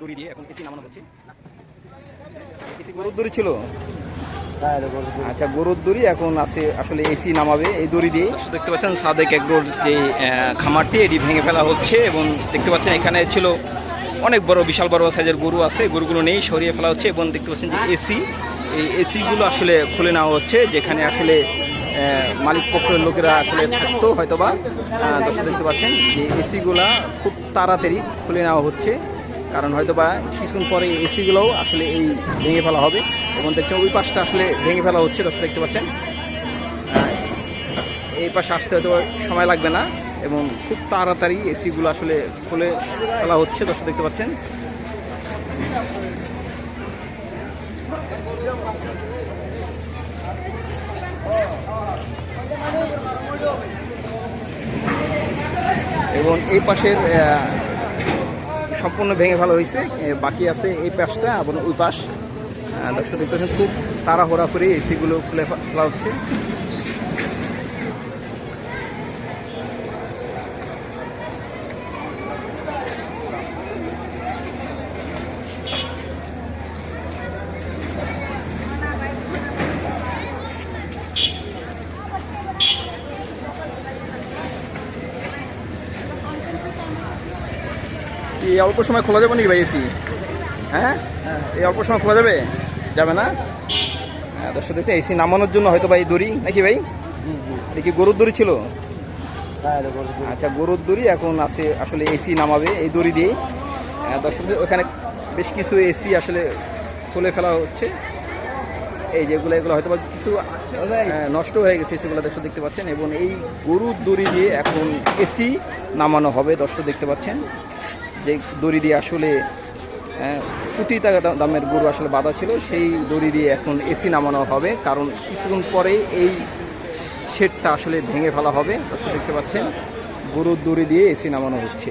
দড়ি দিয়ে এখন এসি নামানো হচ্ছে। এসি গরুর দড়ি ছিল? আচ্ছা গরুর দড়ি এখন আছে আসলে এসি নামাবে এই দড়ি দিয়ে। দেখতে পাচ্ছেন সাদেক এগ্রোর যে খামারটি এটি ভেঙে ফেলা হচ্ছে এবং দেখতে পাচ্ছেন এখানে ছিল অনেক বড় বিশাল বড় সাইজের গরু আছে। গরুগুলো নেই সরিয়ে ফেলা হচ্ছে এবং দেখতে পাচ্ছেন যে এসি এই এসিগুলো আসলে খুলে নেওয়া হচ্ছে যেখানে আসলে আহ, মালিক পক্ষের লোকেরা আসলে থাকতো হয়তোবা। আহ, দর্শক দেখতে পাচ্ছেন যে এসিগুলা খুব তাড়াতাড়ি খুলে নেওয়া হচ্ছে। কারণ হয়তো বা কিছুক্ষণ পরে এসিগুলোও আসলে এই ভেঙে ফেলা হবে। এবং দেখছেন ওই পাশটা আসলে ভেঙে ফেলা হচ্ছে, দর্শক দেখতে পাচ্ছেন। এই পাশে আসতে হয়তো সময় লাগবে না এবং খুব তাড়াতাড়ি এসিগুলো আসলে খুলে ফেলা হচ্ছে, দর্শক দেখতে পাচ্ছেন। এবং এই পাশের সম্পূর্ণ ভেঙে ভালো হয়েছে। বাকি আছে এই পাশটা এবং ওই পাশ। দর্শক দেখতে খুব তাড়াহোড়া করে এসিগুলো খুলে ফেলা হচ্ছে। কি অল্প সময় খোলা যাবে নাকি ভাই এসি হ্যাঁ? এই অল্প সময় খোলা যাবে? যাবে না? হ্যাঁ, দর্শক দেখতে এসি নামানোর জন্য হয়তো ভাই দড়ি নাকি ভাই? কি গরুর দড়ি ছিল? আচ্ছা গরুর দড়ি এখন আছে আসলে এসি নামাবে এই দড়ি দিয়েই। আহ, দর্শক ওখানে বেশ কিছু এসি আসলে খুলে ফেলা হচ্ছে। এই যেগুলো এগুলো হয়তো বা কিছু আহ, নষ্ট হয়ে গেছে সেগুলো দর্শক দেখতে পাচ্ছেন এবং এই গরুর দড়ি দিয়ে এখন এসি নামানো হবে দর্শক দেখতে পাচ্ছেন। যে দড়ি দিয়ে আসলে আহ, কোটি টাকা দামের গরু আসলে বাধা ছিল সেই দড়ি দিয়ে এখন এসি নামানো হবে। কারণ কিছুক্ষণ পরেই এই শেডটা আসলে ভেঙে ফেলা হবে। দেখতে পাচ্ছেন গরুর দড়ি দিয়ে এসি নামানো হচ্ছে।